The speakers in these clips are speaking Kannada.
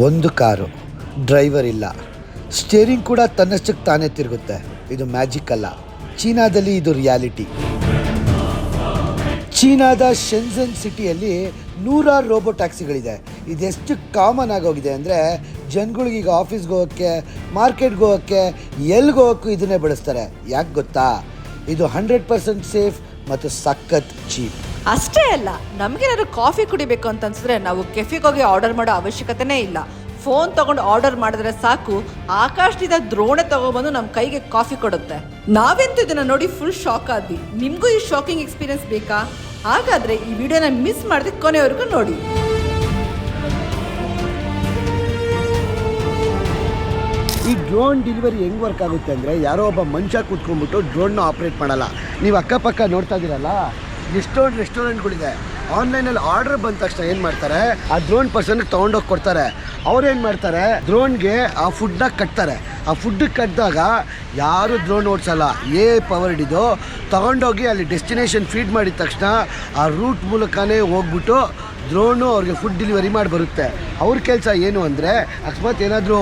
ಒಂದು ಕಾರು, ಡ್ರೈವರ್ ಇಲ್ಲ. ಸ್ಟೇರಿಂಗ್ ಕೂಡ ತನ್ನಷ್ಟಕ್ಕೆ ತಾನೇ ತಿರುಗುತ್ತೆ. ಇದು ಮ್ಯಾಜಿಕ್ ಅಲ್ಲ. ಚೀನಾದಲ್ಲಿ ಇದು ರಿಯಾಲಿಟಿ. ಚೀನಾದ ಶೆನ್ಸನ್ ಸಿಟಿಯಲ್ಲಿ ನೂರಾರು ರೋಬೋ ಟ್ಯಾಕ್ಸಿಗಳಿದೆ. ಇದೆಷ್ಟು ಕಾಮನ್ ಆಗೋಗಿದೆ ಅಂದರೆ ಜನಗಳಿಗೆ ಈಗ ಆಫೀಸ್ಗೆ ಹೋಗೋಕ್ಕೆ, ಮಾರ್ಕೆಟ್ಗೆ ಹೋಗೋಕ್ಕೆ ಎಲ್ಲಿಗೆ ಹೋಗೋಕ್ಕೂ ಇದನ್ನೇ ಬಳಸ್ತಾರೆ. ಯಾಕೆ ಗೊತ್ತಾ? ಇದು ಹಂಡ್ರೆಡ್ ಪರ್ಸೆಂಟ್ ಸೇಫ್ ಮತ್ತು ಸಖತ್ ಚೀಪ್. ಅಷ್ಟೇ ಅಲ್ಲ, ನಮಗೇನಾದ್ರು ಕಾಫಿ ಕುಡಿಬೇಕು ಅಂತ ಅನ್ಸಿದ್ರೆ ನಾವು ಕೆಫೆಗೆ ಹೋಗಿ ಆರ್ಡರ್ ಮಾಡೋ ಅವಶ್ಯಕತೆನೇ ಇಲ್ಲ. ಫೋನ್ ತಗೊಂಡು ಆರ್ಡರ್ ಮಾಡಿದ್ರೆ ಸಾಕು, ಆಕಾಶದಿಂದ ದ್ರೋಣೆ ತಗೊಬಂದು ನಮ್ಮ ಕೈಗೆ ಕಾಫಿ ಕೊಡುತ್ತೆ. ನಾವೆಂತ ಇದನ್ನ ನೋಡಿ ಫುಲ್ ಶಾಕ್ ಆದ್ವಿ. ನಿಮಗೂ ಈ ಶಾಕಿಂಗ್ ಎಕ್ಸ್ಪೀರಿಯನ್ಸ್ ಬೇಕಾ? ಹಾಗಾದ್ರೆ ಈ ವಿಡಿಯೋನ ಮಿಸ್ ಮಾಡದೆ ಕೊನೆವರೆಗೂ ನೋಡಿ. ಈ ಡ್ರೋನ್ ಡೆಲಿವರಿ ಹೆಂಗ್ ವರ್ಕ್ ಆಗುತ್ತೆ ಅಂದರೆ, ಯಾರೋ ಒಬ್ಬ ಮನುಷ್ಯ ಕೂತ್ಕೊಂಡ್ಬಿಟ್ಟು ಡ್ರೋನ್ನ ಆಪ್ರೇಟ್ ಮಾಡಲ್ಲ. ನೀವು ಅಕ್ಕಪಕ್ಕ ನೋಡ್ತಾ ಇದ್ದೀರಲ್ಲ ಎಷ್ಟೊಂದು ರೆಸ್ಟೋರೆಂಟ್ಗಳಿದೆ. ಆನ್ಲೈನಲ್ಲಿ ಆರ್ಡರ್ ಬಂದ ತಕ್ಷಣ ಏನು ಮಾಡ್ತಾರೆ? ಆ ಡ್ರೋನ್ ಪರ್ಸನ್ಗೆ ತೊಗೊಂಡೋಗಿ ಕೊಡ್ತಾರೆ. ಅವ್ರು ಏನು ಮಾಡ್ತಾರೆ? ಡ್ರೋನ್ಗೆ ಆ ಫುಡ್ನ ಕಟ್ತಾರೆ. ಆ ಫುಡ್ ಕಟ್ಟಿದಾಗ ಯಾರು ಡ್ರೋನ್ ಓಡಿಸಲ್ಲ. ಏ ಪವರ್ ಹಿಡಿದು ತೊಗೊಂಡೋಗಿ ಅಲ್ಲಿ ಡೆಸ್ಟಿನೇಷನ್ ಫೀಡ್ ಮಾಡಿದ ತಕ್ಷಣ ಆ ರೂಟ್ ಮೂಲಕನೇ ಹೋಗ್ಬಿಟ್ಟು ಡ್ರೋನು ಅವ್ರಿಗೆ ಫುಡ್ ಡೆಲಿವರಿ ಮಾಡಿ ಬರುತ್ತೆ. ಅವ್ರ ಕೆಲಸ ಏನು ಅಂದರೆ ಅಕಸ್ಮಾತ್ ಏನಾದರೂ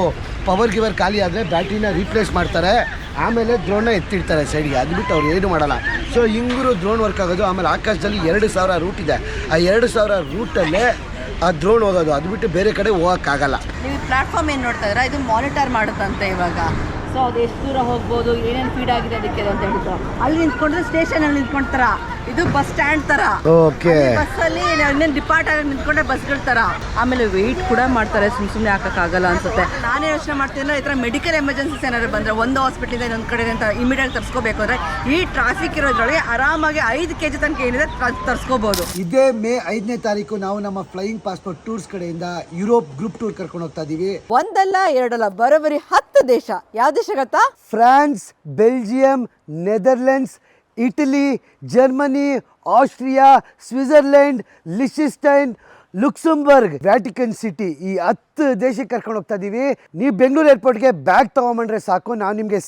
ಪವರ್ ಗಿವರ್ ಖಾಲಿ ಆದರೆ ಬ್ಯಾಟ್ರಿನ ರೀಪ್ಲೇಸ್ ಮಾಡ್ತಾರೆ. ಆಮೇಲೆ ಡ್ರೋನ್ನ ಎತ್ತಿಡ್ತಾರೆ ಸೈಡ್ಗೆ ಅದು ಬಿಟ್ಟು ಅವ್ರು ಏನು ಮಾಡಲ್ಲ. ಸೊ ಹಿಂಗರು ಡ್ರೋನ್ ವರ್ಕ್ ಆಗೋದು ಆಮೇಲೆ ಆಕಾಶದಲ್ಲಿ ಎರಡು ಸಾವಿರ ರೂಟ್ ಇದೆ. ಆ ಎರಡು ಸಾವಿರ ರೂಟಲ್ಲೇ ಆ ಡ್ರೋನ್ ಹೋಗೋದು. ಅದು ಬಿಟ್ಟು ಬೇರೆ ಕಡೆ ಹೋಗೋಕ್ಕಾಗಲ್ಲ ನೀವು ಪ್ಲಾಟ್ಫಾರ್ಮ್ ಏನು ನೋಡ್ತಾ ಇದ್ದೀರಾ? ಇದು ಮಾನಿಟರ್ ಮಾಡುತ್ತಂತೆ ಇವಾಗ. ಸೊ ಅದು ಎಷ್ಟು ದೂರ ಹೋಗ್ಬೋದು ಏನೇನು ಫೀಡ್ ಆಗಿದೆ ಅದಕ್ಕೆ ಅಂತ ಹೇಳ್ತಾರೆ ಅಲ್ಲಿ ನಿಂತ್ಕೊಂಡ್ರೆ ಸ್ಟೇಷನಲ್ಲಿ ನಿಂತ್ಕೊಂಡ್ತಾರ? ಇದು ಬಸ್ ಸ್ಟ್ಯಾಂಡ್ ತರ. ಓಕೆ ಬಸ್ಸಲ್ಲಿ ಇನ್ನೇನು ಡಿಪಾರ್ಟ್ ಆಗಿ ನಿಂತ್ಕೊಂಡೆ ಬಸ್ಗಳ ತರ. ಆಮೇಲೆ ವೆಯ್ಟ್ ಕೂಡ ಮಾಡ್ತಾರೆ ಸುಮ್ ಸುಮ್ಮನೆ ಹಾಕಕ್ಕಾಗಲ್ಲ ಅನ್ಸುತ್ತೆ. ನಾನೇ ಯೋಚನೆ ಮಾಡ್ತೀನಿ ಅಂದ್ರೆ ಈ ತರ ಮೆಡಿಕಲ್ ಎಮರ್ಜೆನ್ಸಿ ಏನಾದ್ರು ಬಂದ್ರೆ ಒಂದು ಹಾಸ್ಪಿಟಲ್ ಇನ್ನೊಂದು ಕಡೆ ಅಂತ ಇಮಿಡಿಯೇಟ್ ತರ್ಸ್ಕೋಬೇಕು ಅಂದ್ರೆ ಈ ಟ್ರಾಫಿಕ್ ಇರೋದ್ರೊಳಗೆ ಆರಾಮಾಗಿ ಐದು ಕೆಜಿ ತನಕ ಏನಿದೆ ತರ್ಸ್ಕೋಬಹುದು ಇದೇ ಮೇ ಐದನೇ ತಾರೀಕು ನಾವು ನಮ್ಮ ಫ್ಲೈಯಿಂಗ್ ಪಾಸ್ಪೋರ್ಟ್ ಟೂರ್ಸ್ ಕಡೆಯಿಂದ ಯುರೋಪ್ ಗ್ರೂಪ್ ಟೂರ್ ಕರ್ಕೊಂಡು ಹೋಗ್ತಾ ಇದೀವಿ. ಒಂದಲ್ಲ ಎರಡಲ್ಲ ಬರೋಬರಿ ಹತ್ತು ದೇಶ. ಯಾವ ದೇಶ ಗೊತ್ತಾ? France Belgium Netherlands Italy Germany Austria Switzerland Liechtenstein Luxembourg Vatican City ಈ ಹತ್ತು ದೇಶಕ್ಕೆ ಕರ್ಕೊಂಡು ಹೋಗ್ತಾ ಇದ್ದೀವಿ ನೀವು ಬೆಂಗಳೂರು ಏರ್ಪೋರ್ಟ್ಗೆ ಬ್ಯಾಗ್ ತಗೊಂಡ್ರೆ ಸಾಕು. ನಾವು ನಿಮಗೆ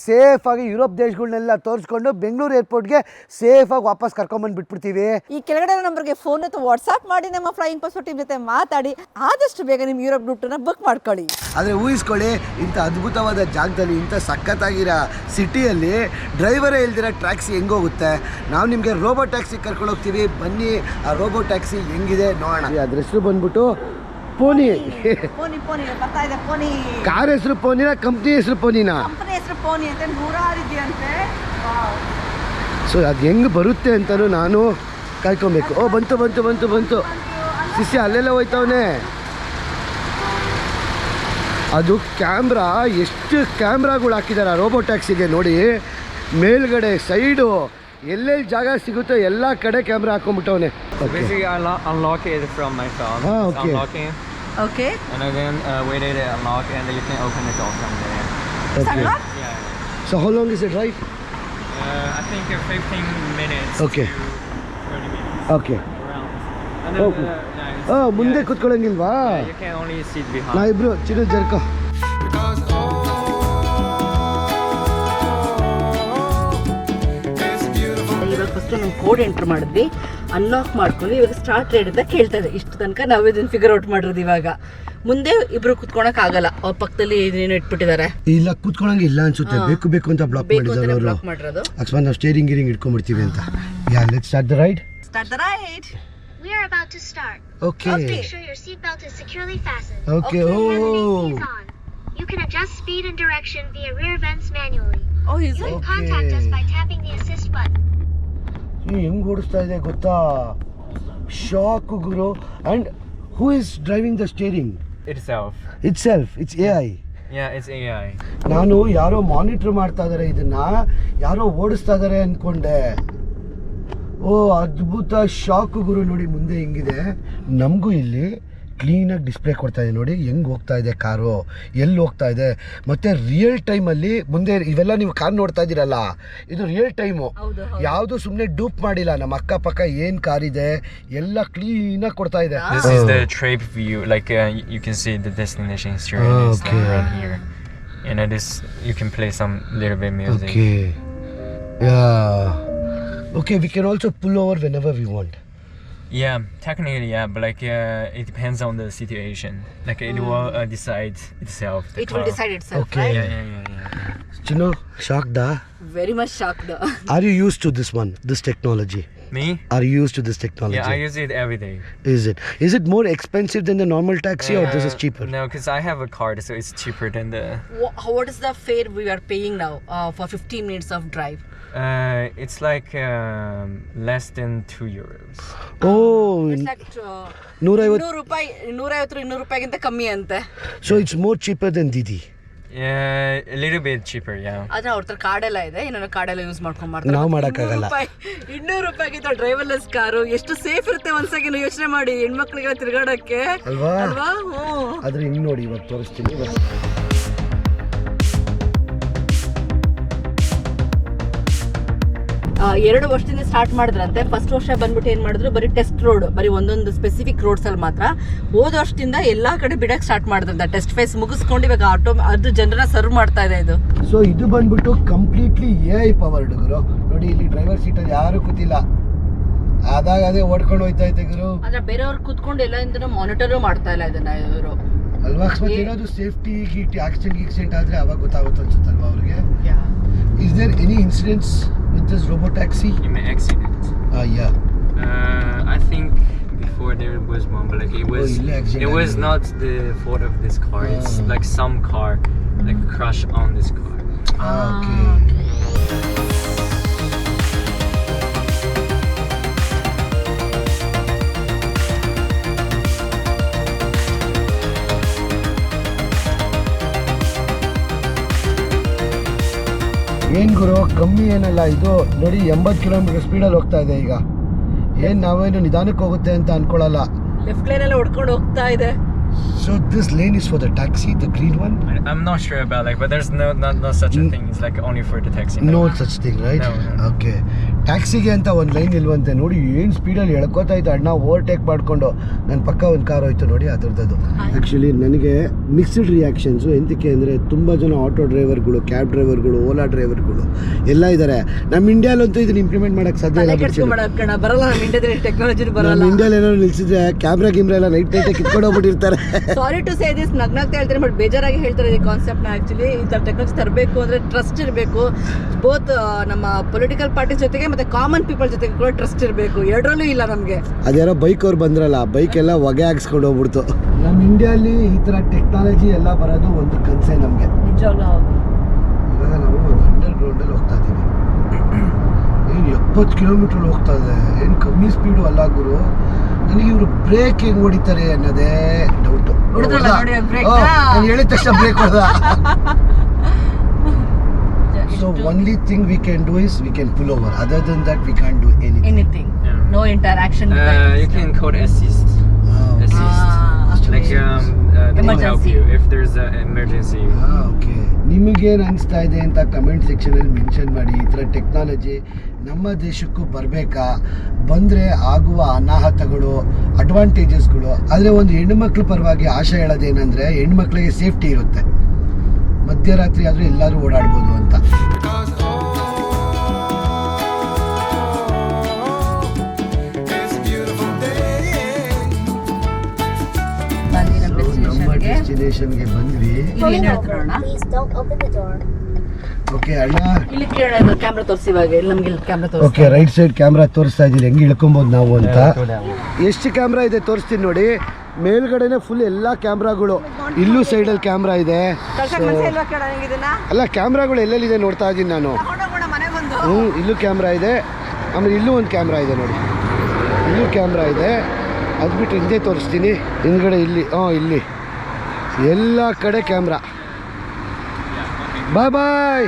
ಆಗಿ ಯುರೋಪ್ ದೇಶಗಳನ್ನೆಲ್ಲ ತೋರಿಸ್ಕೊಂಡು ಬೆಂಗಳೂರು ಏರ್ಪೋರ್ಟ್ಗೆ ಆಗಿ ವಾಪಸ್ ಕರ್ಕೊಂಬಂದು ಬಿಟ್ಬಿಡ್ತೀವಿ. ಈ ಕೆಳಗಡೆ ನಂಬರ್ಗೆ ಫೋನ್ ಅಥವಾ ವಾಟ್ಸ್ಆಪ್ ಮಾಡಿ ನಮ್ಮ ಫ್ಲೈಯಿಂಗ್ ಪಾಸ್ಪೋರ್ಟ್ ಟೀಮ್ ಜೊತೆ ಮಾತಾಡಿ. ಆದಷ್ಟು ಬೇಗ ನಿಮ್ಮ ಯುರೋಪ್ ರೂಟನ್ನ ಬುಕ್ ಮಾಡ್ಕೊಳ್ಳಿ. ಆದರೆ ಊಹಿಸ್ಕೊಳ್ಳಿ ಇಂಥ ಅದ್ಭುತವಾದ ಜಾಗದಲ್ಲಿ ಇಂಥ ಸಖತ್ತಾಗಿರೋ ಸಿಟಿಯಲ್ಲಿ ಡ್ರೈವರೇ ಇಲ್ದಿರೋ ಟ್ಯಾಕ್ಸಿ ಹೆಂಗೋಗುತ್ತೆ ನಾವು ನಿಮಗೆ ರೋಬೋ ಟ್ಯಾಕ್ಸಿ ಕರ್ಕೊಂಡು ಹೋಗ್ತೀವಿ. ಬನ್ನಿ ಆ ರೋಬೋ ಟ್ಯಾಕ್ಸಿ ಹೆಂಗಿದೆ ನೋಡೋಣ. ಅದ್ರ ಹೆಸರು ಬಂದ್ಬಿಟ್ಟು ಪೋನಿ. ಪೋನಿ ಪೋನಿ ಬರ್ತಾ ಇದೆ ಪೋನಿ. ಕಾರ್ ಹೆಸರು ಪೋನಿನ ಕಂಪ್ನಿ ಹೆಸರು ಪೋನಿನ? ಕಂಪನಿ ಹೆಸರು ಪೋನಿ ಅಂತ ನೂರಾರು ಇದೆಯಂತೆ. ಸೊ ಅದು ಹೆಂಗ್ ಬರುತ್ತೆ ಅಂತಲೂ ನಾನು ಕಾಯ್ಕೊಬೇಕು ಓ ಬಂತು ಬಂತು ಬಂತು ಬಂತು. ಸಿಸಿ ಅಲ್ಲೆಲ್ಲ ಹೋಯ್ತವನೆ. ಅದು ಕ್ಯಾಮ್ರಾ ಎಷ್ಟು ಕ್ಯಾಮ್ರಾಗಳು ಹಾಕಿದ್ದಾರೆ ರೋಬೋ ಟ್ಯಾಕ್ಸಿಗೆ ನೋಡಿ. ಮೇಲ್ಗಡೆ ಸೈಡು ಎಲ್ಲೆಲ್ಲಿ ಜಾಗ ಸಿಗುತ್ತೋ ಎಲ್ಲ ಕಡೆ ಕ್ಯಾಮ್ರಾ ಹಾಕೊಂಡ್ಬಿಟ್ಟವನೆ Basically, I unlo- unlock it from my phone. Ah, It's okay. Unlocking, okay and then uh, wait it unlock, and then you can open the door from there. Okay Yeah. So how long is it right Uh, I think uh, 15 minutes. Okay. To 30 minutes okay around. And then, Okay. uh, yeah, it's- ಹಾಂ ಮುಂದೆ yeah, ಕುತ್ಕೊಳ್ಳಂಗಿಲ್ವಾ yeah, you can only sit behind. ನಾ ಇಬ್ರು ಚಿನ್ನ ಜರ್ಕೋ ಕೋಡ್ ಎಂಟ್ರ್ ಮಾಡಿದ್ವಿ ಅನ್ಲಾಕ್ ಮಾಡ್ಕೊಂಡು ಇವಾಗ ಸ್ಟಾರ್ಟ್ ರೇಟ್ ಅಂತ ಕೇಳ್ತಾ ಇದೆ. ಇಷ್ಟು ತನಕ ನಾವು ಇದನ್ನ ಫಿಗರ್ ಔಟ್ ಮಾಡಿರೋದು ಇವಾಗ. ಮುಂದೆ ಇಬ್ರು ಕುತ್ಕೊಳಕ್ ಆಗಲ್ಲ. ಅವ್ರ ಪಕ್ಕದಲ್ಲಿ ಏನೇನು ಇಟ್ಬಿಟ್ಟಿದ್ದಾರೆ. ಇಲ್ಲ ಕುತ್ಕೊಳಂಗೆ ಇಲ್ಲ ಅನ್ಸುತ್ತೆ. ಬೇಕು ಬೇಕು ಅಂತ ಬ್ಲಾಕ್ ಮಾಡಿದ್ದಾರೆ ಅವರು. ಬ್ಲಾಕ್ ಮಾಡಿರೋದು. ಅಕಸ್ಮಾತ್ ನಾವು ಸ್ಟೇರಿಂಗ್ ಗಿರಿಂಗ್ ಇಟ್ಕೊಂಡ್ಬಿಡ್ತೀವಿ ಅಂತ. Yeah let start the ride start the right We are about to start. Okay Make sure your seatbelt is securely fastened. Okay oh you is on. You can adjust speed and direction via rear vents manually. Oh You can contact us by tapping the assist button. ಹೆಂಗ್ ಓಡಿಸ್ತಾ ಇದೆ ಗೊತ್ತಾ? Shock Guru. And who is driving the steering it's it's self it's A I. ನಾನು ಯಾರೋ ಮಾನಿಟರ್ ಮಾಡ್ತಾ ಇದಾರೆ ಇದನ್ನ ಯಾರೋ ಓಡಿಸ್ತಾ ಇದಾರೆ ಅನ್ಕೊಂಡೆ. ಓ ಅದ್ಭುತ ಶಾಕ್ ಗುರು ನೋಡಿ ಮುಂದೆ ಹೆಂಗಿದೆ. ನಮಗೂ ಇಲ್ಲಿ ಕ್ಲೀನಾಗಿ ಡಿಸ್ಪ್ಲೇ ಕೊಡ್ತಾ ಇದೆ ನೋಡಿ ಹೆಂಗೆ ಹೋಗ್ತಾ ಇದೆ ಕಾರು ಎಲ್ಲಿ ಹೋಗ್ತಾ ಇದೆ. ಮತ್ತು ರಿಯಲ್ ಟೈಮಲ್ಲಿ ಮುಂದೆ ಇವೆಲ್ಲ ನೀವು ಕಾರ್ ನೋಡ್ತಾ ಇದ್ದೀರಲ್ಲ ಇದು ರಿಯಲ್ ಟೈಮು ಯಾವುದು ಸುಮ್ಮನೆ ಡೂಪ್ ಮಾಡಿಲ್ಲ ನಮ್ಮ ಅಕ್ಕಪಕ್ಕ ಏನು ಕಾರ್ ಇದೆ ಎಲ್ಲ ಕ್ಲೀನಾಗಿ ಕೊಡ್ತಾ ಇದೆ. Okay we can also pull over whenever we want Yeah, technically, yeah, but like uh, it depends on the situation. Like it will hmm. uh, decide itself. it will decide itself, Okay. right? Yeah, yeah, yeah, yeah. know, shocked, da. Very much shocked. da. Ah. Are you used to this one, this technology? Me? Are you used to this technology? Yeah, I use it every day. Is it is it more expensive than the normal taxi or this is uh, cheaper? No, because I have a card, so it's cheaper than the. Wha- What is the fare we are paying now uh, for 15 minutes of drive? Uh, it's like um, less than two euros. Oh, ನೂರೈವತ್ತು ಇನ್ನೂರು ರೂಪಾಯಿ ಇನ್ನೂರೈವತ್ತು ಇನ್ನೂರು ರೂಪಾಯಿಗಿಂತ ಕಮ್ಮಿ ಅಂತೆ so it's more cheaper than Didi. Yeah, a little bit cheaper. Yeah. ಆದ್ರೆ ಅವ್ರ ಹತ್ರ ಕಾರ್ಡೆಲ್ಲ ಇದೆ ಇನ್ನೊಂದು ಕಾರ್ಡೆಲ್ಲ ಯೂಸ್ ಮಾಡ್ಕೊಂಡ್ ಮಾಡ್ತಾರೆ ನಾವ್ ಮಾಡಕ್ಕಾಗಲ್ಲ. ಇನ್ನೂರು ರೂಪಾಯಿಗಿಂತ ಡ್ರೈವರ್ಲೆಸ್ ಕಾರು ಎಷ್ಟು ಸೇಫ್ ಇರುತ್ತೆ ಒಂದ್ಸಗಿ ಯೋಚನೆ ಮಾಡಿ ಹೆಣ್ಮಕ್ಳಿಗೆಲ್ಲ ತಿರ್ಗಾಡಕ್ಕೆ ಅಲ್ವಾ ಅಲ್ವಾ ಹ್ಞೂ ಆದ್ರೆ ಹಿಂಗ್ ನೋಡಿ ಇವತ್ತು ತೋರಿಸ್ತೀನಿ ಇವಾಗ. ಎರಡು ವರ್ಷದಿಂದ ಸ್ಟಾರ್ಟ್ ಮಾಡಿದ್ರಂತೆ. ಫಸ್ಟ್ ವರ್ಷ ಬಂದ್ಬಿಟ್ಟು ಏನು ಮಾಡಿದ್ರು? ಬರೀ ಟೆಸ್ಟ್ ರೋಡ್ ಬರೀ ಒಂದೊಂದು ಸ್ಪೆಸಿಫಿಕ್ ರೋಡ್ಸ್ ಅಲ್ಲಿ ಮಾತ್ರ. ಹೋದ ವರ್ಷದಿಂದ ಎಲ್ಲಾ ಕಡೆ ಬಿಡಕ್ಕೆ ಸ್ಟಾರ್ಟ್ ಮಾಡಿದ್ರಂತೆ. ಟೆಸ್ಟ್ ಫೇಸ್ ಮುಗಿಸ್ಕೊಂಡು ಇವಾಗ ಆಟೋ ಅದು ಜನರ ಸರ್ವ್ ಮಾಡ್ತಾ ಇದೆ ಇದು. ಸೊ ಇದು ಬಂದ್ಬಿಟ್ಟು ಕಂಪ್ಲೀಟ್ಲಿ ಎ ಐ ಪವರ್ಡ್ ಗುರು. ನೋಡಿ ಇಲ್ಲಿ ಡ್ರೈವರ್ ಸೀಟಲ್ಲಿ ಯಾರು ಕೂತಿಲ್ಲ. ಆದಾಗ ಅದೇ ಓಡ್ಕೊಂಡು ಹೋಯ್ತಾ ಇದ್ದೆ ಗುರು. ಅಂದ್ರೆ ಬೇರೆಯವ್ರು ಕೂತ್ಕೊಂಡು ಎಲ್ಲ ಮಾನಿಟರ್ ಮಾಡ್ತಾ ಇಲ್ಲ ಇದನ್ನ ಇವರು. ಅಲ್ವಾ? ಅಕಸ್ಮಾತ್ ಏನಾದ್ರು ಸೇಫ್ಟಿ ಗೀಟಿ ಆಕ್ಸಿಡೆಂಟ್ ಗಿಕ್ಸಿಡೆಂಟ್ ಆದ್ರೆ ಅವಾಗ ಗೊತ್ತಾಗುತ್ತೆ ಅನ್ಸುತ್ತಲ್ವಾ ಅವ್ರಿಗೆ? Is there any incidents with this robot taxi, In an accident. Ah, yeah. Uh, I think before there was one, but like it oh, was, oh, it was not the fault of this car. Oh. It's ah. like some car, like mm. crash on this car. Ah, ah okay. okay. ಏನ್ ಗುರು ಕಮ್ಮಿ ಏನಲ್ಲ ಇದು ನೋಡಿ ಎಂಬತ್ತು ಕಿಲೋಮೀಟರ್ ಸ್ಪೀಡಲ್ಲಿ ಹೋಗ್ತಾ ಇದೆ ಈಗ ಏನ್ ನಾವೇನು ನಿಧಾನಕ್ಕೆ ಹೋಗುತ್ತೆ ಅಂತ ಅನ್ಕೊಳ್ಳಲ್ಲ ಲೆಫ್ಟ್ ಲೈನ್ ಎಲ್ಲ ಹೊಡ್ಕೊಂಡು ಹೋಗ್ತಾ ಇದೆ so this lane is for the taxi, the green one? I, I'm not sure about like, but there's no not, no such a Mm. thing. It's like only for the taxi. No such thing, right? No, no. Okay ಟ್ಯಾಕ್ಸಿಗೆ ಅಂತ ಒಂದು ಲೈನ್ ಇಲ್ವಂತೆ ನೋಡಿ ಏನು ಸ್ಪೀಡಲ್ಲಿ ಎಳ್ಕೋತಾ ಇತ್ತು ಅಣ್ಣ ಓವರ್ಟೇಕ್ ಮಾಡಿಕೊಂಡು. ನನ್ನ ಪಕ್ಕ ಒಂದು ಕಾರ್ ಹೋಯ್ತು ನೋಡಿ ಅದರದ್ದು ಆ್ಯಕ್ಚುಲಿ ನನಗೆ ಮಿಕ್ಸ್ಡ್ ರಿಯಾಕ್ಷನ್ಸು ಎಂತಕ್ಕೆ ಅಂದರೆ ತುಂಬ ಜನ ಆಟೋ ಡ್ರೈವರ್ಗಳು ಕ್ಯಾಬ್ ಡ್ರೈವರ್ಗಳು ಓಲಾ ಡ್ರೈವರ್ಗಳು ಎಲ್ಲ ಇದ್ದಾರೆ ನಮ್ಮ ಇಂಡಿಯಾಲಂತೂ ಇದನ್ನ ಇಂಪ್ಲಿಮೆಂಟ್ ಮಾಡೋಕ್ಕೆ ಸಾಧ್ಯ ಇಲ್ಲ ಬರಲ್ಲ ನಮ್ಮ ಇಂಡಿಯಾದಲ್ಲಿ ಟೆಕ್ನಾಲಜಿ ಬರಲ್ಲ. ನಮ್ಮ ಇಂಡಿಯಾಲಿ ಏನಾದ್ರು ನಿಲ್ಸಿದ್ರೆ ಕ್ಯಾಮ್ರಾ ಗಿಮ್ರಾ ಎಲ್ಲ ನೈಟ್ ನೈಟ್ ಕಿತ್ಕೊಂಡು ಹೋಗ್ಬಿಟ್ಟಿರ್ತಾರೆ. ಸಾರಿ ಟು ಸೇ ದಿಸ್ ನಗ್ನಾಗ್ತಾ ಹೇಳ್ತಾರೆ ಬಟ್ ಬೇಜಾರಾಗಿ ಹೇಳ್ತಾರೆ ಈ ಕಾನ್ಸೆಪ್ಟ್ನ ಆ್ಯಕ್ಚುಲಿ ಈ ಥರ ಟೆಕ್ನಾಲಜಿ ತರಬೇಕು ಅಂದರೆ ಟ್ರಸ್ಟ್ ಇರಬೇಕು. ಬೋತ್ ನಮ್ಮ ಪೊಲಿಟಿಕಲ್ ಪಾರ್ಟಿ ಜೊತೆಗೆ ಮತ್ತು ಕಾಮನ್ ಪೀಪಲ್ ಜೊತೆ ಕೂಡ ಟ್ರಸ್ಟ್ ಇರಬೇಕು. ಎರಡರಲ್ಲೂ ಇಲ್ಲ ನಮಗೆ. ಅದ್ಯಾರೋ ಬೈಕ್ ಅವ್ರು ಬಂದ್ರಲ್ಲ ಬೈಕ್ ಎಲ್ಲ ಹೊಗೆ ಹಾಕ್ಸ್ಕೊಂಡು ಹೋಗ್ಬಿಡ್ತು. ನಮ್ಮ ಇಂಡಿಯಾಲಿ ಈ ಥರ ಟೆಕ್ನಾಲಜಿ ಎಲ್ಲ ಬರೋದು ಒಂದು ಕನ್ಸೇ ನಮಗೆ. ಇವಾಗ ನಾವು ಒಂದು ಅಂಡರ್ ಗ್ರೌಂಡಲ್ಲಿ ಹೋಗ್ತಾ ಇದ್ದೀವಿ. ಏನು ಎಪ್ಪತ್ತು ಕಿಲೋಮೀಟರ್ ಹೋಗ್ತಾ ಇದೆ. ಏನು ಕಮ್ಮಿ ಸ್ಪೀಡು ಅಲ್ಲ ಗುರು. ನನಗೆ ಇವರು ಬ್ರೇಕ್ ಹೆಂಗ್ ಹೊಡಿತಾರೆ ಅನ್ನೋದೇ ಡೌಟು ನಾನು ಹೇಳಿದ ತಕ್ಷಣ ಬ್ರೇಕ್ ಹೊಡೆದ. So only thing we can do is we can pull over other than that we can do anything anything Yeah. No interaction Uh, you can call assist. Assist. Like um, uh, they will help you if there's an emergency. Okay ನಿಮಗೇನು ಅನಿಸ್ತಾ ಇದೆ ಅಂತ ಕಮೆಂಟ್ ಸೆಕ್ಷನಲ್ಲಿ ಮೆನ್ಷನ್ ಮಾಡಿ. ಈ ಥರ ಟೆಕ್ನಾಲಜಿ ನಮ್ಮ ದೇಶಕ್ಕೂ ಬರಬೇಕಾ? ಬಂದರೆ ಆಗುವ ಅನಾಹುತಗಳು ಅಡ್ವಾಂಟೇಜಸ್ಗಳು ಆದರೆ ಒಂದು ಹೆಣ್ಣುಮಕ್ಳ ಪರವಾಗಿ ಆಶೆ ಹೇಳೋದೇನೆಂದರೆ ಹೆಣ್ಮಕ್ಳಿಗೆ ಸೇಫ್ಟಿ ಇರುತ್ತೆ. ಮಧ್ಯರಾತ್ರಿ ಆದರೂ ಎಲ್ಲರೂ ಓಡಾಡ್ಬೋದು ಅಂತ. ನಮ್ಮ ಡೆಸ್ಟಿನೇಷನ್ಗೆ ಬಂದ್ವಿ. ಓಕೆ ಅಣ್ಣ? ಇಲ್ಲಿ ಕೇಳೋಣ ಕ್ಯಾಮ್ರಾ ತೋರಿಸಿ ಇವಾಗ. ಇಲ್ಲಿ ನಮ್ಗೆ ಇಲ್ಲಿ ಕ್ಯಾಮ್ರಾ ತೋರಿಸಿ ಓಕೆ ರೈಟ್ ಸೈಡ್ ಕ್ಯಾಮ್ರಾ ತೋರಿಸ್ತಾ ಇದ್ದೀನಿ ಹೆಂಗೆ ಇಳ್ಕೊಬೋದು ನಾವು ಅಂತ. ಎಷ್ಟು ಕ್ಯಾಮ್ರಾ ಇದೆ ತೋರಿಸ್ತೀನಿ ನೋಡಿ. ಮೇಲ್ಗಡೆನೆ ಫುಲ್ ಎಲ್ಲ ಕ್ಯಾಮ್ರಾಗಳು. ಇಲ್ಲೂ ಸೈಡಲ್ಲಿ ಕ್ಯಾಮ್ರಾ ಇದೆ. ಅಲ್ಲ ಕ್ಯಾಮ್ರಾಗಳು ಎಲ್ಲೆಲ್ಲಿದೆ ನೋಡ್ತಾ ಇದ್ದೀನಿ ನಾನು. ಹ್ಞೂ ಇಲ್ಲೂ ಕ್ಯಾಮ್ರಾ ಇದೆ. ಆಮೇಲೆ ಇಲ್ಲೂ ಒಂದು ಕ್ಯಾಮ್ರಾ ಇದೆ ನೋಡಿ. ಇಲ್ಲೂ ಕ್ಯಾಮ್ರಾ ಇದೆ. ಅದು ಬಿಟ್ಟು ಹಿಂದೆ ತೋರಿಸ್ತೀನಿ. ಹಿಂದ್ಗಡೆ ಇಲ್ಲಿ ಹಾಂ ಇಲ್ಲಿ. ಎಲ್ಲ ಕಡೆ ಕ್ಯಾಮ್ರಾ. ಬಾಯ್ ಬಾಯ್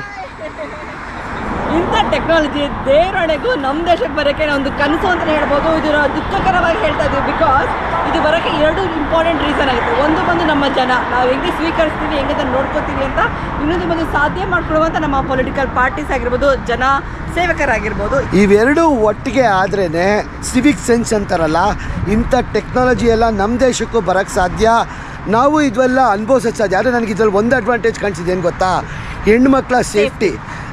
ಇಂಥ ಟೆಕ್ನಾಲಜಿ ದೇವರೊಳಗೂ ನಮ್ಮ ದೇಶಕ್ಕೆ ಬರೋಕ್ಕೆ ಒಂದು ಕನಸು ಅಂತಲೇ ಹೇಳ್ಬೋದು. ಇದು ದುಃಖಕರವಾಗಿ ಹೇಳ್ತಾ ಇದ್ದೀವಿ ಬಿಕಾಸ್ ಇದು ಬರೋಕ್ಕೆ ಎರಡು ಇಂಪಾರ್ಟೆಂಟ್ ರೀಸನ್ ಆಗುತ್ತೆ ಒಂದು ಬಂದು ನಮ್ಮ ಜನ. ನಾವು ಹೆಂಗೆ ಸ್ವೀಕರಿಸ್ತೀವಿ, ಹೆಂಗೆ ಅದನ್ನು ನೋಡ್ಕೋತೀವಿ ಅಂತ ಇನ್ನೊಂದು ಬಂದು ಸಾಧ್ಯ ಮಾಡ್ಕೊಳ್ಳುವಂಥ ನಮ್ಮ ಪೊಲಿಟಿಕಲ್ ಪಾರ್ಟೀಸ್ ಆಗಿರ್ಬೋದು, ಜನ ಸೇವಕರಾಗಿರ್ಬೋದು. ಇವೆರಡೂ ಒಟ್ಟಿಗೆ ಆದ್ರೇ ಸಿವಿಕ್ ಸೆನ್ಸ್ ಅಂತಾರಲ್ಲ, ಇಂಥ ಟೆಕ್ನಾಲಜಿ ಎಲ್ಲ ನಮ್ಮ ದೇಶಕ್ಕೂ ಬರೋಕ್ಕೆ ಸಾಧ್ಯ? ನಾವು ಇದೆಲ್ಲ ಅನುಭವಿಸೋದು ಸಾಧ್ಯ. ಆದರೆ ನನಗೆ ಇದ್ರಲ್ಲಿ ಒಂದು ಅಡ್ವಾಂಟೇಜ್ ಕಾಣಿಸಿದೆ ಏನು ಗೊತ್ತಾ? ಹೆಣ್ಮಕ್ಳ ಸೇಫ್ಟಿ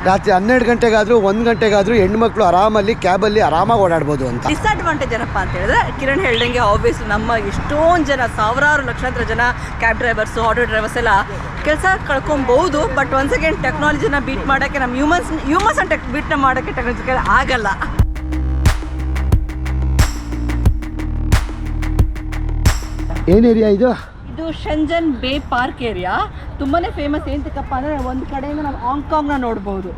ರಾತ್ರಿ ಹನ್ನೆರಡು ಗಂಟೆಗಾದ್ರೂ ಒಂದು ಗಂಟೆಗಾದರೂ ಹೆಣ್ಮಕ್ಳು ಆರಾಮಲ್ಲಿ ಕ್ಯಾಬಲ್ಲಿ ಆರಾಮಾಗಿ ಓಡಾಡ್ಬೋದು ಅಂತ. ಡಿಸ್ಅಡ್ವಾಂಟೇಜ್ ಏನಪ್ಪ ಅಂತ ಹೇಳಿದ್ರೆ ಕಿರಣ್ ಹೇಳ್ದಂಗೆ ಆಬ್ವಿಯಸ್ ನಮ್ಮ ಎಷ್ಟೊಂದು ಜನ ಸಾವಿರಾರು ಲಕ್ಷಾಂತರ ಜನ ಕ್ಯಾಬ್ ಡ್ರೈವರ್ಸು ಆಟೋ ಡ್ರೈವರ್ಸ್ ಎಲ್ಲ ಕೆಲಸ ಕಳ್ಕೊಬಹುದು ಬಟ್ ಒನ್ಸ್ ಅಗೇನ್ ಟೆಕ್ನಾಲಜಿನ ಬೀಟ್ ಮಾಡೋಕ್ಕೆ ನಮ್ಮ ಹ್ಯೂಮನ್ಸ್ ಹ್ಯೂಮನ್ಸ್ ಟೆಕ್ ಬೀಟ್ನ ಮಾಡೋಕ್ಕೆ ಟೆಕ್ನಾಲಜಿ ಆಗಲ್ಲ. ಏನು ಏರಿಯಾ ಇದು? ಇದು ಶಂಜನ್ ಬೇ ಪಾರ್ಕ್ ಏರಿಯಾ ತುಂಬಾನೇ ಫೇಮಸ್ ಏನಂತಕ್ಕಪ್ಪ ಅಂದರೆ ಒಂದು ಕಡೆಯಿಂದ ನಾವು ಹಾಂಗ್ಕಾಂಗ್ನ ನೋಡ್ಬೋದು.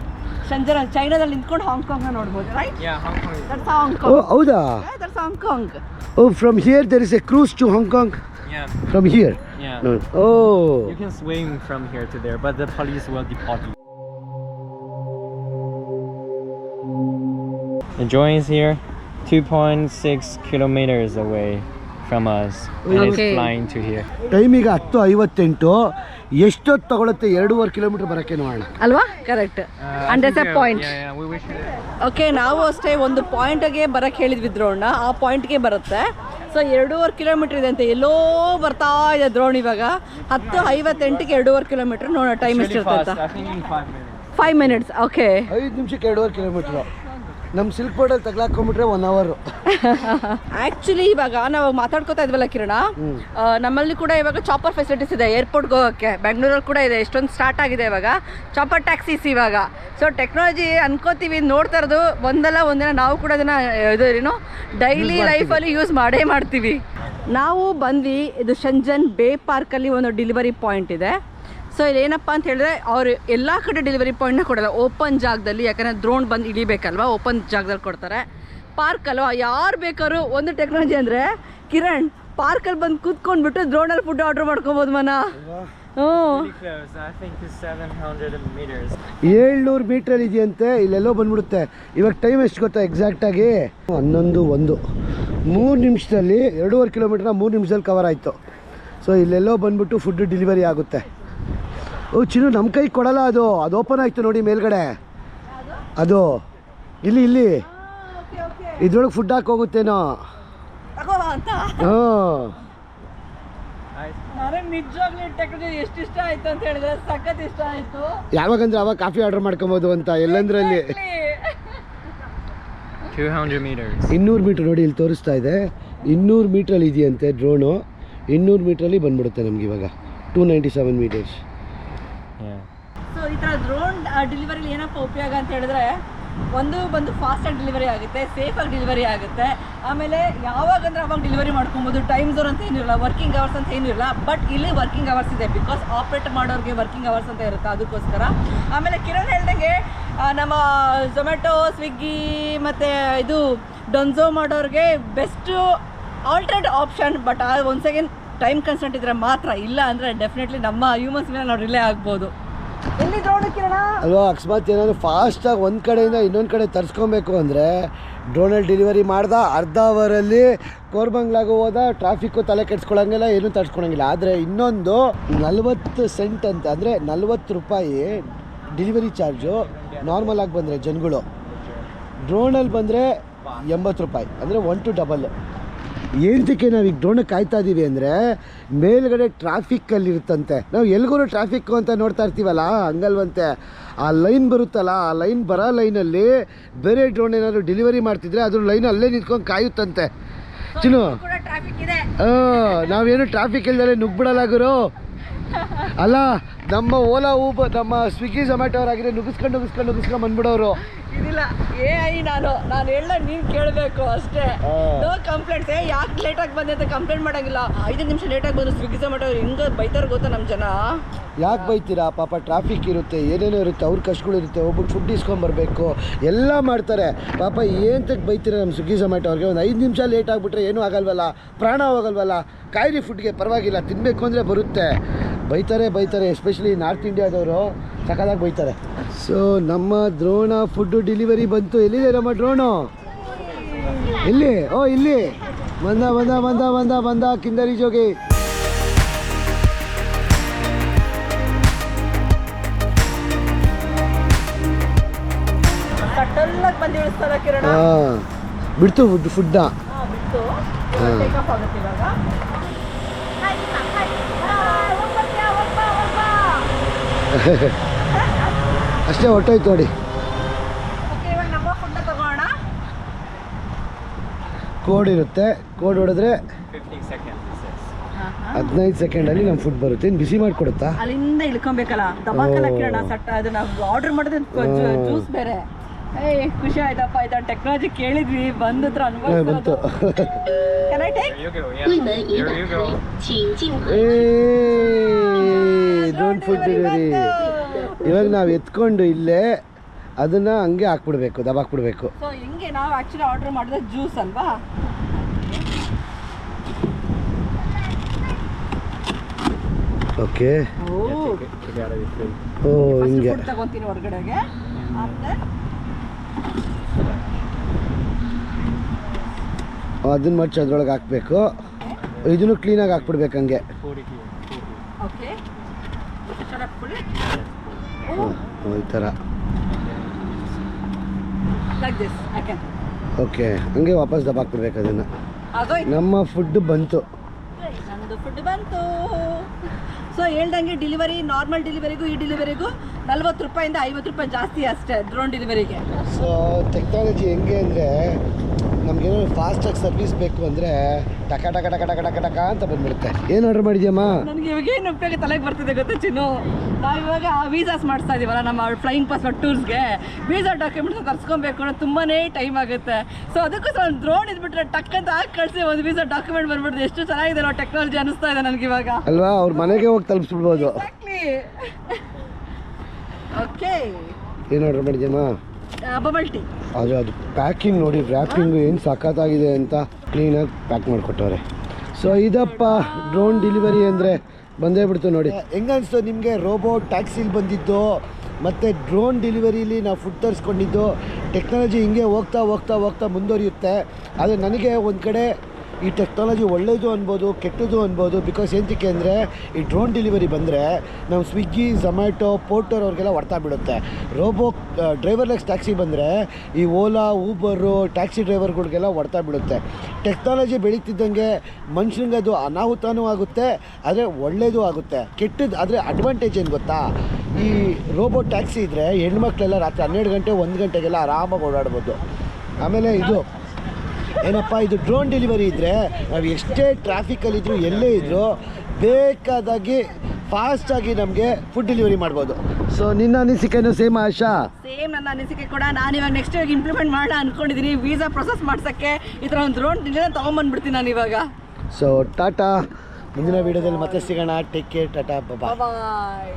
ಶಂಜನ್ ಚೈನಾದಲ್ಲಿ ನಿಂತ್ಕೊಂಡು ಹಾಂಗ್ಕಾಂಗ್ನ ನೋಡ್ಬೋದು right Yeah, Hong Kong. is- that's oh Hong Kong ಹೌದಾ? That's Hong Kong oh from here there is a cruise to Hong Kong Yeah. From here Yeah. Oh You can swim from here to there, but the police will deport you. The joint is here, 2.6 kilometers away. From us, and Okay. it's flying to here. ಟೈಮಿಗೆ ಹತ್ತು ಐವತ್ತೆಂಟು ಎಷ್ಟೊತ್ತು ತಗೊಳುತ್ತೆ? ಎರಡೂವರೆ ಕಿಲೋಮೀಟರ್ ಬರೋಕ್ಕೆ ನೋಡೋಣ. ಅಲ್ವಾ? Correct and as a point. Okay ನಾವು ಅಷ್ಟೇ ಒಂದು ಪಾಯಿಂಟ್ಗೆ ಬರಕ್ಕೆ ಹೇಳಿದ್ವಿ ದ್ರೋಣ. ಆ ಪಾಯಿಂಟ್ಗೆ ಬರುತ್ತೆ. ಸೊ ಎರಡೂವರೆ ಕಿಲೋಮೀಟರ್ ಇದೆ ಅಂತ ಎಲ್ಲೋ ಬರ್ತಾ ಇದೆ ದ್ರೋಣ್ ಇವಾಗ. ಹತ್ತು ಐವತ್ತೆಂಟಿಗೆ ಎರಡೂವರೆ ಕಿಲೋಮೀಟರ್. ನೋಡೋಣ ಟೈಮ್ ಎಷ್ಟಿರುತ್ತೆ. ಫೈವ್ ಮಿನಿಟ್ಸ್ ಓಕೆ ಐದು ನಿಮಿಷಕ್ಕೆ ಎರಡೂವರೆ ಕಿಲೋಮೀಟ್ರು. ನಮ್ಮ ಸಿಲ್ಕ್ ಬೋರ್ಡಲ್ಲಿ ತಗ್ಲಾಕೊಂಡ್ಬಿಟ್ರೆ ಒನ್ ಅವರು ಆಕ್ಚುಲಿ ಇವಾಗ ನಾವು ಮಾತಾಡ್ಕೊತಾ ಇದ್ವಲ್ಲ ಕಿರಣ ನಮ್ಮಲ್ಲಿ ಕೂಡ ಇವಾಗ ಚಾಪರ್ ಫೆಸಿಲಿಟೀಸ್ ಇದೆ ಏರ್ಪೋರ್ಟ್ಗೆ ಹೋಗೋಕ್ಕೆ ಬೆಂಗಳೂರಲ್ಲಿ ಕೂಡ ಇದೆ ಎಷ್ಟೊಂದು ಸ್ಟಾರ್ಟ್ ಆಗಿದೆ ಇವಾಗ. ಚಾಪರ್ ಟ್ಯಾಕ್ಸೀಸ್ ಇವಾಗ. ಸೊ ಟೆಕ್ನಾಲಜಿ ಅನ್ಕೋತೀವಿ ನೋಡ್ತಾ ಇರೋದು ಒಂದಲ್ಲ ಒಂದಿನ ನಾವು ಕೂಡ ಅದನ್ನ ಇದು ಏನು ಡೈಲಿ ಲೈಫಲ್ಲಿ ಯೂಸ್ ಮಾಡೇ ಮಾಡ್ತೀವಿ. ನಾವು ಬಂದ್ವಿ ಇದು ಶಂಜನ್ ಬೇ ಪಾರ್ಕಲ್ಲಿ ಒಂದು ಡೆಲಿವರಿ ಪಾಯಿಂಟ್ ಇದೆ. ಸೊ ಏನಪ್ಪ ಅಂತ ಹೇಳಿದ್ರೆ, ಅವರು ಎಲ್ಲ ಕಡೆ ಡೆಲಿವರಿ ಪಾಯಿಂಟ್ನ ಕೊಡಲ್ಲ. ಓಪನ್ ಜಾಗದಲ್ಲಿ, ಯಾಕಂದರೆ ದ್ರೋಣ್ ಬಂದು ಇಳಿಬೇಕಲ್ವಾ? ಓಪನ್ ಜಾಗದಲ್ಲಿ ಕೊಡ್ತಾರೆ. ಪಾರ್ಕ್ ಅಲ್ವಾ? ಯಾರು ಬೇಕಾದ್ರು ಒಂದು ಟೆಕ್ನಾಲಜಿ ಅಂದರೆ, ಕಿರಣ್ ಪಾರ್ಕಲ್ಲಿ ಬಂದು ಕೂತ್ಕೊಂಡ್ಬಿಟ್ಟು ದ್ರೋಣಲ್ಲಿ ಫುಡ್ ಆರ್ಡರ್ ಮಾಡ್ಕೊಬೋದು ಮನ. ಹ್ಞೂ. Pretty close. I think it's 700 meters. ಏಳ್ನೂರು ಮೀಟರ್ ಇದೆಯಂತೆ, ಇಲ್ಲೆಲ್ಲೋ ಬಂದ್ಬಿಡುತ್ತೆ. ಇವಾಗ ಟೈಮ್ ಎಷ್ಟು ಗೊತ್ತಾ ಎಕ್ಸಾಕ್ಟಾಗಿ ಹನ್ನೊಂದು, ಒಂದು. ಮೂರು ನಿಮಿಷದಲ್ಲಿ, ಎರಡೂವರೆ ಕಿಲೋಮೀಟ್ರ್ನ ಮೂರು ನಿಮಿಷದಲ್ಲಿ ಕವರ್ ಆಯಿತು. ಸೊ ಇಲ್ಲೆಲ್ಲೋ ಬಂದ್ಬಿಟ್ಟು ಫುಡ್ ಡೆಲಿವರಿ ಆಗುತ್ತೆ. ಓ ಚಿನ್ನು ನಮ್ಮ ಕೈ ಕೊಡಲ್ಲ ಅದು. ಅದು ಓಪನ್ ಆಯಿತು ನೋಡಿ ಮೇಲ್ಗಡೆ. ಅದು. ಇಲ್ಲಿ ಇಲ್ಲಿ. ಇದ್ರೊಳಗೆ ಫುಡ್ ಹಾಕಿ ಹೋಗುತ್ತೇನೋ. ಹ್ಞೂ ಯಾವಾಗಂದ್ರೆ ಅವಾಗ ಕಾಫಿ ಆರ್ಡರ್ ಮಾಡ್ಕೊಬೋದು ಅಂತ ಎಲ್ಲಂದ್ರಲ್ಲಿ. 200 meters. ಇನ್ನೂರು ಮೀಟ್ರ್ ನೋಡಿ ಇಲ್ಲಿ ತೋರಿಸ್ತಾ ಇದೆ. ಇನ್ನೂರು ಮೀಟ್ರಲ್ಲಿ ಇದೆಯಂತೆ ಡ್ರೋನು ಇನ್ನೂರು ಮೀಟ್ರಲ್ಲಿ ಬಂದ್ಬಿಡುತ್ತೆ ನಮ್ಗೆ ಇವಾಗ. Two ninety seven metres. So ಈ ತರ ಡ್ರೋನ್ ಡೆಲಿವರಿಲಿ ಏನಪ್ಪ ಉಪಯೋಗ ಅಂತ ಹೇಳಿದ್ರೆ, ಒಂದು ಬಂದು ಫಾಸ್ಟಾಗಿ ಡೆಲಿವರಿ ಆಗುತ್ತೆ ಸೇಫಾಗಿ ಡೆಲಿವರಿ ಆಗುತ್ತೆ. ಆಮೇಲೆ ಯಾವಾಗ ಅಂದ್ರೆ ಅವಾಗ ಡೆಲಿವರಿ ಮಾಡ್ಕೊಬೋದು ಟೈಮ್ ಝೋನ್ ಅಂತ ಏನಿರಲ್ಲ ವರ್ಕಿಂಗ್ ಅವರ್ಸ್ ಅಂತ ಏನಿರಲ್ಲ ಬಟ್ ಇಲ್ಲಿ ವರ್ಕಿಂಗ್ ಅವರ್ಸ್ ಇದೆ ಬಿಕಾಸ್ ಆಪ್ರೇಟ್ ಮಾಡೋರಿಗೆ ವರ್ಕಿಂಗ್ ಅವರ್ಸ್ ಅಂತ ಇರುತ್ತೆ ಅದಕ್ಕೋಸ್ಕರ. ಆಮೇಲೆ ಕಿರಣ್ ಹೇಳ್ದಂಗೆ ನಮ್ಮ ಝೊಮ್ಯಾಟೊ ಸ್ವಿಗ್ಗಿ ಮತ್ತು ಇದು ಡೊನ್ಝೋ ಮಾಡೋರಿಗೆ best alternate option but once again time ಕನ್ಸಂಟ್ ಇದ್ರೆ ಮಾತ್ರ ಇಲ್ಲ ಅಂದರೆ ಡೆಫಿನೆಟ್ಲಿ ನಮ್ಮ ಹ್ಯೂಮನ್ಸ್ ಮೇಲೆ ನಾವು ರಿಲೇ ಆಗ್ಬೋದು. ಎಲ್ಲಿ ಡ್ರೋನ್ ಕಿರಣ? ಅಲ್ವಾ, ಅಕಸ್ಮಾತ್ ಫಾಸ್ಟ್ ಫಾಸ್ಟಾಗಿ ಒಂದು ಕಡೆಯಿಂದ ಇನ್ನೊಂದು ಕಡೆ ತರಿಸ್ಕೊಬೇಕು ಅಂದರೆ ಡ್ರೋನಲ್ಲಿ ಡೆಲಿವರಿ ಮಾಡ್ದ, ಅರ್ಧ ಅವರಲ್ಲಿ ಕೋರ್ಬಂಗ್ಲಾಗೂ ಹೋದ ಟ್ರಾಫಿಕ್ಕು ತಲೆ ಕೆಡ್ಸ್ಕೊಳಂಗಿಲ್ಲ, ಏನೂ ತರ್ಸ್ಕೊಳಂಗಿಲ್ಲ. ಆದರೆ ಇನ್ನೊಂದು ನಲ್ವತ್ತು ಸೆಂಟ್ ಅಂತ, ಅಂದರೆ ನಲ್ವತ್ತು ರೂಪಾಯಿ ಡೆಲಿವರಿ ಚಾರ್ಜು ನಾರ್ಮಲ್ ಆಗಿ ಬಂದರೆ ಜನಗಳು. ಡ್ರೋನಲ್ಲಿ ಬಂದರೆ ಎಂಬತ್ತು ರೂಪಾಯಿ, ಅಂದರೆ ಒನ್ ಟು ಡಬಲ್ ಏನಕ್ಕೆ ನಾವು ಈಗ ಡ್ರೋಣ ಕಾಯ್ತಾ ಇದ್ದೀವಿ ಅಂದರೆ ಮೇಲ್ಗಡೆ ಟ್ರಾಫಿಕ್ಕಲ್ಲಿ ಇರುತ್ತಂತೆ. ನಾವು ಎಲ್ಲಿಗೂ ಟ್ರಾಫಿಕ್ಕು ಅಂತ ನೋಡ್ತಾ ಇರ್ತೀವಲ್ಲ ಹಂಗಲ್ವಂತೆ. ಆ ಲೈನ್ ಬರುತ್ತಲ್ಲ ಆ ಲೈನ್ ಬರೋ ಲೈನಲ್ಲಿ ಬೇರೆ ಡ್ರೋನ್ ಏನಾದರೂ ಡೆಲಿವರಿ ಮಾಡ್ತಿದ್ರೆ ಅದ್ರ ಲೈನ್ ಅಲ್ಲೇ ನಿಂತ್ಕೊಂಡು ಕಾಯುತ್ತಂತೆ. ಚಿನ್ನು ಹಾಂ ನಾವೇನು ಟ್ರಾಫಿಕ್ ಇಲ್ದಲೆ ನುಗ್ಬಿಡಲ್ಲ ಗುರು. ಅಲ್ಲ ನಮ್ಮ ಓಲಾ ಊಬ ನಮ್ಮ ಸ್ವಿಗ್ಗಿ ಝೊಮ್ಯಾಟೊ ಅವರಾಗಿದೆ ನುಗ್ಗಿಸ್ಕೊಂಡು ನುಗ್ಗಿಸ್ಕೊಂಡು ನುಗ್ಗಿಸ್ಕೊಂಡು ಬಂದ್ಬಿಡೋರು. ಇದಿಲ್ಲ ಏ ಐ ನಾನು ನಾನು ಹೇಳ ನೀನು ಕೇಳಬೇಕು ಅಷ್ಟೇ. ನೋ ಕಂಪ್ಲೇಂಟ್ಸ್ ಏ ಯಾಕೆ ಲೇಟಾಗಿ ಬಂದೆ ಅಂತ ಕಂಪ್ಲೇಂಟ್ ಮಾಡಂಗಿಲ್ಲ. ಐದು ನಿಮಿಷ ಲೇಟಾಗಿ ಬಂದು ಸ್ವಿಗ್ಗಿ ಝೊಮ್ಯಾಟೊ ಹೆಂಗೆ ಬೈತಾರೆ ಗೊತ್ತಾ ನಮ್ಮ ಜನ? ಯಾಕೆ ಬೈತೀರಾ? ಪಾಪ ಟ್ರಾಫಿಕ್ ಇರುತ್ತೆ ಏನೇನೋ ಇರುತ್ತೆ ಅವ್ರ ಕಷ್ಟಗಳಿರುತ್ತೆ ಒಬ್ಬರು ಫುಡ್ ಇಸ್ಕೊಂಬರ್ಬೇಕು ಎಲ್ಲ ಮಾಡ್ತಾರೆ. ಪಾಪ ಏನಂತಕ್ಕೆ ಬೈತೀರಾ ನಮ್ಮ ಸ್ವಿಗ್ಗಿ ಝೊಮ್ಯಾಟೊ ಅವ್ರಿಗೆ? ಒಂದು ಐದು ನಿಮಿಷ ಲೇಟ್ ಆಗಿಬಿಟ್ರೆ ಏನೂ ಆಗಲ್ವಲ್ಲ ಪ್ರಾಣ ಹೋಗಲ್ವಲ್ಲ ಕಾಯಿರಿ ಫುಡ್ಗೆ ಪರವಾಗಿಲ್ಲ ತಿನ್ನಬೇಕು ಅಂದರೆ ಬರುತ್ತೆ. ಬೈತಾರೆ ಬೈತಾರೆ ಎಸ್ಪೆಷಲಿ ನಾರ್ತ್ ಇಂಡಿಯಾದವರು ಸಕಲಾಗಿ ಬೈತಾರೆ. ಸೊ ನಮ್ಮ ದ್ರೋಣ ಫುಡ್ಡು ಡೆಲಿವರಿ ಬಂತು. ಎಲ್ಲಿದೆ ನಮ್ಮ ಡ್ರೋಣು ಇಲ್ಲಿ. ಓ ಇಲ್ಲಿ. ಬಂದ ಬಂದ ಬಂದ ಬಂದ ಬಂದ ಕಿಂದರಿ ಜೋಗಿ. ಬಿಡ್ತು ಫುಡ್ ಫುಡ್ಡ ಹಾಂ ಬಿಟ್ಟು ಹಾ. ಟೇಕ್ ಆಫ್ ಆಗುತ್ತೆ ಇವಾಗ ಅಷ್ಟೇ ಹೊಟ್ಟೋಯ್ತು ನೋಡಿ. ಕೋಡ್ ಇರುತ್ತೆ. ಕೋಡ್ ಹೊಡೆದ್ರೆ 15 seconds, it says. ಹದಿನೈದು ಸೆಕೆಂಡಲ್ಲಿ ನಮ್ಮ ಫುಡ್ ಬರುತ್ತೆ. ಇನ್ನು ಬಿಸಿ ಮಾಡಿಕೊಡುತ್ತಾ? ಅಲ್ಲಿಂದ ಇಳ್ಕೊಬೇಕಲ್ಲ ದಬಾಕಲ್ಲ ಓ. ಕೇಳೋಣ ಸಟ್ಟ ಅದನ್ನ ಆರ್ಡರ್ ಮಾಡಿದ್ರೆ. ಜ್ಯೂಸ್ ಬೇರೆ. ಏಯ್ ಖುಷಿ ಆಯ್ತಪ್ಪ ಆಯ್ತಾ ಟೆಕ್ನಾಲಜಿ ಕೇಳಿದ್ವಿ ಬಂದತ್ರ ಅನುಭವ ಬಂತು. you ಏ. ಡ್ರೋನ್ ಫುಡ್ ಡೆಲಿವರಿ ಇವಾಗ ನಾವು ಎತ್ಕೊಂಡು ಇಲ್ಲೇ ಅದನ್ನ ಹಂಗೆ ಹಾಕ್ಬಿಡ್ಬೇಕು ದಬಾಕ್ಬಿಡ್ಬೇಕು. ಸೊ ಹಿಂಗೆ ನಾವು ಆಕ್ಚುಲಿ ಆರ್ಡರ್ ಮಾಡಿದ ಜ್ಯೂಸ್ ಅಲ್ವಾ? ಓಕೆ ಓ. ಹಿಂಗೆ. ತಗೋತೀನಿ ಹೊರಗಡೆಗೆ. ಅದನ್ನ ಮಚ್ಚಿ ಅದ್ರೊಳಗೆ ಹಾಕ್ಬೇಕು. ಇದನ್ನು ಕ್ಲೀನಾಗಿ ಹಾಕ್ಬಿಡ್ಬೇಕು ಹಂಗೆ. 40 here. 40. ಓಕೆ ಈ ಥರ. ಓಕೆ ಹಂಗೆ ವಾಪಸ್ ದಬಾಕ್ಬಿಡ್ಬೇಕು ಅದನ್ನು. ನಮ್ಮ ಫುಡ್ ಬಂತು. ಫುಡ್ ಬಂತು. ಸೊ ಹೇಳ್ದಂಗೆ ಡೆಲಿವರಿ ನಾರ್ಮಲ್ ಡೆಲಿವರಿಗೂ ಈ ಡೆಲಿವರಿಗೂ ನಲ್ವತ್ತು ರೂಪಾಯಿಂದ ಐವತ್ತು ರೂಪಾಯಿ ಜಾಸ್ತಿ ಅಷ್ಟೇ ಡ್ರೋನ್ ಡೆಲಿವರಿಗೆ ಸೊ ಟೆಕ್ನಾಲಜಿ ಹೆಂಗೆ ಅಂದರೆ ನಮ್ಗೇನಾದ್ರು ಫಾಸ್ಟಾಗಿ ಸರ್ವಿಸ್ ಬೇಕು ಅಂದರೆ ಟಕ ಟಕ ಟಕ ಟಕ ಟಕ ಟಕ ಅಂತ ಬಂದ್ಬಿಡುತ್ತೆ. ಏನು ಆರ್ಡರ್ ಮಾಡಿದ್ಯಮ್ಮ? ನನಗೆ ಇವಾಗ ಏನು ಉಪಯೋಗ ತಲೆಗೆ ಬರ್ತಿದೆ ಗೊತ್ತಾ ಚಿನ್ನು? ನಾವು ಇವಾಗ ವೀಸಾಸ್ ಮಾಡಿಸ್ತಾ ಇದೀವಲ್ಲ ನಮ್ಮ ಫ್ಲೈಯಿಂಗ್ ಪಾಸ್ಪೋರ್ಟ್ ಟೂರ್ಸ್ಗೆ ವೀಸಾ ಡಾಕ್ಯುಮೆಂಟ್ಸ್ ತರ್ಸ್ಕೊಬೇಕು ಅನ್ನೋ ತುಂಬಾ ಟೈಮ್ ಆಗುತ್ತೆ. ಸೊ ಅದಕ್ಕೋಸ್ಕರ ಒಂದು ಡ್ರೋನ್ ಇದ್ಬಿಟ್ರೆ ಟಕ್ ಅಂತ ಹಾಕಿ ಕಳಿಸಿ ಒಂದು ವೀಸಾ ಡಾಕ್ಯುಮೆಂಟ್ ಬಂದ್ಬಿಡ್ತು ಎಷ್ಟು ಚೆನ್ನಾಗಿದೆ ನಾವು ಟೆಕ್ನಾಲಜಿ ಅನಿಸ್ತಾ ಇದೆ ನನಗೆ ಇವಾಗ. ಅಲ್ವಾ? ಅವ್ರ ಮನೆಗೆ ಹೋಗಿ ತಲುಪಿಸ್ಬಿಡ್ಬೋದು. ಓಕೆ ಏನು ಆರ್ಡರ್ ಮಾಡಿದ್ಯಮ್ಮ ಬಬಲ್ ಟೀ ಅದು ಅದು ಪ್ಯಾಕಿಂಗ್ ನೋಡಿ ರ್ಯಾಪಿಂಗ್ ಏನು ಸಖತ್ತಾಗಿದೆ ಅಂತ ಕ್ಲೀನಾಗಿ ಪ್ಯಾಕ್ ಮಾಡಿಕೊಟ್ಟವ್ರೆ. ಸೊ ಇದಪ್ಪ ಡ್ರೋನ್ ಡೆಲಿವರಿ ಅಂದರೆ ಬಂದೇ ಬಿಡ್ತು ನೋಡಿ. ಹೆಂಗನ್ಸ್ತು ನಿಮಗೆ ರೋಬೋಟ್ ಟ್ಯಾಕ್ಸಿಲಿ ಬಂದಿದ್ದು ಮತ್ತು ಡ್ರೋನ್ ಡೆಲಿವರಿಲಿ ನಾವು ಫುಡ್ ತರಿಸ್ಕೊಂಡಿದ್ದು ಟೆಕ್ನಾಲಜಿ ಹಿಂಗೆ ಹೋಗ್ತಾ ಹೋಗ್ತಾ ಹೋಗ್ತಾ ಮುಂದುವರಿಯುತ್ತೆ. ಆದರೆ ನನಗೆ ಒಂದು ಕಡೆ ಈ ಟೆಕ್ನಾಲಜಿ ಒಳ್ಳೆಯದು ಅನ್ಬೋದು ಕೆಟ್ಟದ್ದು ಅನ್ಬೋದು ಬಿಕಾಸ್ ಏನಕ್ಕೆ ಅಂದರೆ ಈ ಡ್ರೋನ್ ಡೆಲಿವರಿ ಬಂದರೆ ನಾವು ಸ್ವಿಗ್ಗಿ ಝೊಮ್ಯಾಟೊ ಪೋರ್ಟರ್ ಅವ್ರಿಗೆಲ್ಲ ಹೊಡ್ತಾ ಬಿಡುತ್ತೆ ರೋಬೋ ಡ್ರೈವರ್ಲೆಸ್ ಟ್ಯಾಕ್ಸಿ ಬಂದರೆ ಈ ಓಲಾ ಊಬರು ಟ್ಯಾಕ್ಸಿ ಡ್ರೈವರ್ಗಳಿಗೆಲ್ಲ ಹೊಡ್ತಾ ಬಿಡುತ್ತೆ ಟೆಕ್ನಾಲಜಿ ಬೆಳೀತಿದ್ದಂಗೆ ಮನುಷ್ಯನಿಗೆ ಅದು ಅನಾಹುತನೂ ಆಗುತ್ತೆ, ಆದರೆ ಒಳ್ಳೆಯದು ಆಗುತ್ತೆ. ಕೆಟ್ಟದ್ದು ಆದರೆ ಅಡ್ವಾಂಟೇಜ್ ಏನು ಗೊತ್ತಾ? ಈ ರೋಬೋ ಟ್ಯಾಕ್ಸಿ ಇದ್ದರೆ ಹೆಣ್ಮಕ್ಳೆಲ್ಲ ರಾತ್ರಿ ಹನ್ನೆರಡು ಗಂಟೆ, ಒಂದು ಗಂಟೆಗೆಲ್ಲ ಆರಾಮಾಗಿ ಓಡಾಡ್ಬೋದು. ಆಮೇಲೆ ಇದು. ಏನಪ್ಪ ಇದು ಡ್ರೋನ್ ಡೆಲಿವರಿ ಇದ್ದರೆ ನಾವು ಎಷ್ಟೇ ಟ್ರಾಫಿಕಲ್ಲಿದ್ದರೂ ಎಲ್ಲೇ ಇದ್ದರೂ ಬೇಕಾದಾಗಿ ಫಾಸ್ಟಾಗಿ ನಮಗೆ ಫುಡ್ ಡೆಲಿವರಿ ಮಾಡ್ಬೋದು. ಸೊ ನಿನ್ನ ಅನಿಸಿಕೆನೂ ಸೇಮ್ ಆಶಾ? ಸೇಮ್ ನನ್ನ ಅನಿಸಿಕೆ ಕೂಡ. ನಾನು ಇವಾಗ ನೆಕ್ಸ್ಟ್ ಇವಾಗ ಇಂಪ್ಲಿಮೆಂಟ್ ಮಾಡೋಣ ಅಂದ್ಕೊಂಡಿದ್ದೀನಿ ವೀಸಾ ಪ್ರೊಸೆಸ್ ಮಾಡ್ಸಕ್ಕೆ ಈ ಥರ ಒಂದು ಡ್ರೋನ್ ತೊಗೊಂಬಂದ್ಬಿಡ್ತೀನಿ ನಾನು ಇವಾಗ. ಸೊ ಟಾಟಾ ಮುಂದಿನ ವೀಡಿಯೋದಲ್ಲಿ ಮತ್ತೆ ಸಿಗೋಣ. ಟೇಕ್ ಕೇರ್ ಟಾಟಾ ಬಾಬಾ ಬಾಯ್